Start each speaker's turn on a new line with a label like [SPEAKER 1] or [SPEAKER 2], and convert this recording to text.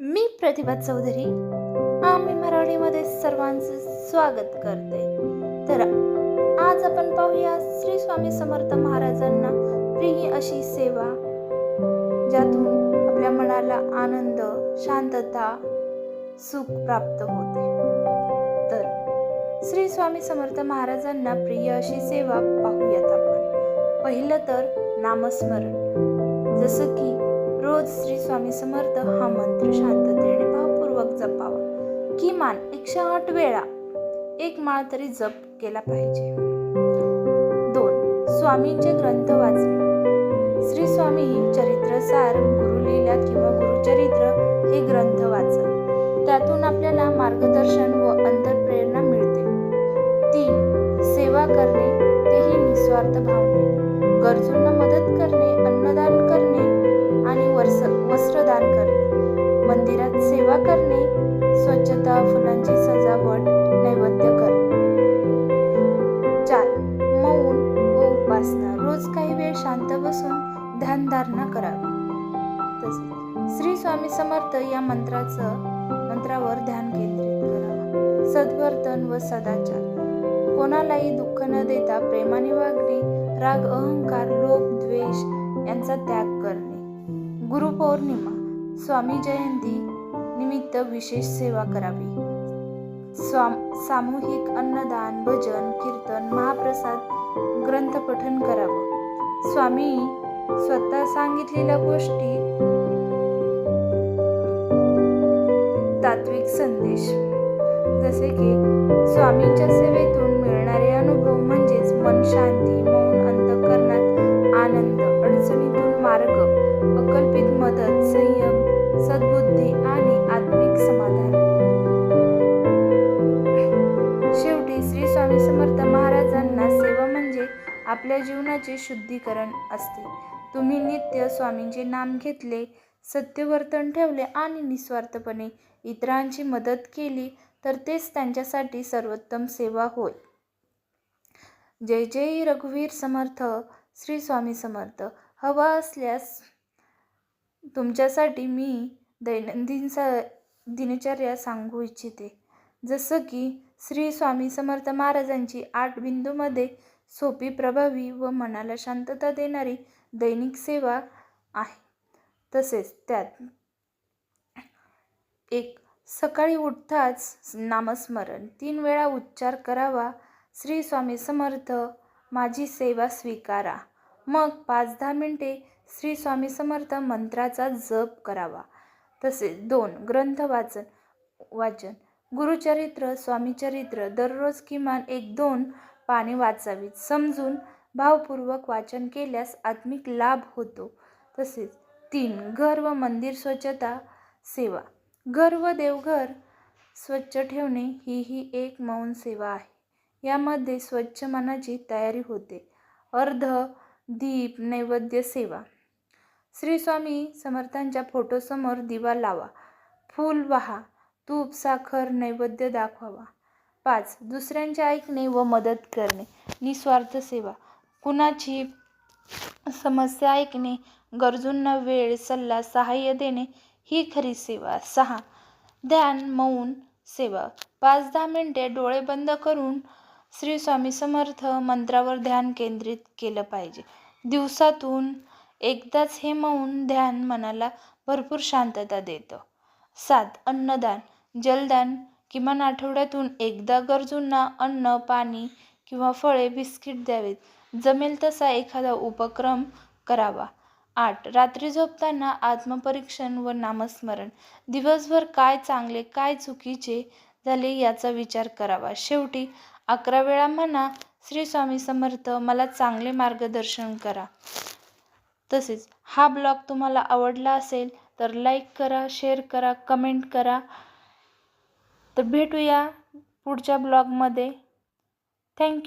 [SPEAKER 1] मी प्रतिभा चौधरी. आम्ही मराठीमध्ये सर्वांचे स्वागत करते. तर आज आपण पाहूया श्री स्वामी समर्थ महाराजांना प्रिय अशी सेवा ज्यातून आपल्या मनाला आनंद शांतता सुख प्राप्त होते. तर श्री स्वामी समर्थ महाराजांना प्रिय अशी सेवा पाहूयात आपण. पहिलं तर नामस्मरण. जसं की रोज श्री स्वामी समर्थ हा मंत्र शांततेने भावपूर्वक जपावा. किमान एकशे आठ वेळा एक माळ तरी जप केला पाहिजे. दोन स्वामींचे ग्रंथ वाचणे. श्री स्वामी चरित्रसार गुरुलीला किंवा गुरुचरित्र हे ग्रंथ वाचा. त्यातून आपल्याला मार्गदर्शन व अंतरप्रेरणा मिळते. तीन सेवा करणे तेही निस्वार्थ भावने गरजूंना मदत करणे अन्नदान करणे वस्त्रदान करणे. मंदिरात सेवा करणे स्वच्छता फुलांची सजावट नैवेद्य करणे. चार मौन व उपासना. रोज काही वेळ शांत बसून ध्यानधारणा करावी. श्री स्वामी समर्थ या मंत्राचं मंत्रावर ध्यान केंद्रित करावा. सद्वर्तन व सदाचार. कोणालाही दुःख न देता प्रेमाने वागणे राग अहंकार लोभ द्वेष यांचा त्याग करणे. गुरुपौर्णिमा स्वामी जयंती निमित्त विशेष सेवा करावी. स्वाम सामूहिक अन्नदान भजन कीर्तन महाप्रसाद ग्रंथपठन करावं. स्वामी स्वतः सांगितलेल्या गोष्टी. तात्विक संदेश. जसे की स्वामींच्या सेवेतून आपल्या जीवनाचे शुद्धीकरण असते. तुम्ही नित्य स्वामींचे नाम घेतले सत्यवर्तन ठेवले आणि निस्वार्थपणे इतरांची मदत केली तर तेच त्यांच्यासाठी सर्वोत्तम सेवा होय. जय जय रघुवीर समर्थ श्री स्वामी समर्थ. हवा असल्यास तुमच्यासाठी मी दैनंदिन स दिनचर्या सांगू इच्छिते. जसं की श्री स्वामी समर्थ महाराजांची आठ बिंदूमध्ये सोपी प्रभावी व मनाला शांतता देणारी दैनिक सेवा आहे. तसेच त्यात एक सकाळी उठताच नामस्मरण. तीन वेळा उच्चार करावा. श्री स्वामी समर्थ माझी सेवा स्वीकारा. मग पाच दहा मिनटे श्री स्वामी समर्थ मंत्राचा जप करावा. तसेच दोन ग्रंथ वाचन वाचन. गुरुचरित्र स्वामीचरित्र दररोज किमान एक दोन पाने वाचावीत. समजून भावपूर्वक वाचन केल्यास आत्मिक लाभ होतो. तसेच तीन घर व मंदिर स्वच्छता सेवा. घर व देवघर स्वच्छ ठेवणे ही ही एक मौन सेवा आहे. यामध्ये स्वच्छ मनाची तयारी होते. अर्ध दीप नैवेद्य सेवा. श्री स्वामी समर्थांच्या फोटोसमोर दिवा लावा. फूल वाहा. तूप साखर नैवेद्य दाखवावा. पाच दुसऱ्यांचे ऐकणे व मदत करणे. निस्वार्थ सेवा. कुणाची समस्या ऐकणे गरजूंना वेळ सल्ला सहाय्य देणे ही खरी सेवा. सहा ध्यान मौन सेवा. पाच दहा मिनटे डोळे बंद करून श्री स्वामी समर्थ मंत्रावर ध्यान केंद्रित केलं पाहिजे. दिवसातून एकदाच हे मौन ध्यान मनाला भरपूर शांतता देतं. सात अन्नदान. जलदान किमान आठवड्यातून एकदा गरजूंना अन्न पाणी किंवा फळे बिस्किट द्यावेत. जमेल तसा एखादा उपक्रम करावा. आठ रात्री झोपताना आत्मपरीक्षण व नामस्मरण. दिवसभर काय चांगले काय चुकीचे झाले याचा विचार करावा. शेवटी अकरा वेळा म्हणा श्री स्वामी समर्थ मला चांगले मार्गदर्शन करा. तसेच हा ब्लॉग तुम्हाला आवडला असेल तर लाईक करा शेअर करा कमेंट करा. तर भेटूया पुढच्या ब्लॉगमध्ये. थँक्यू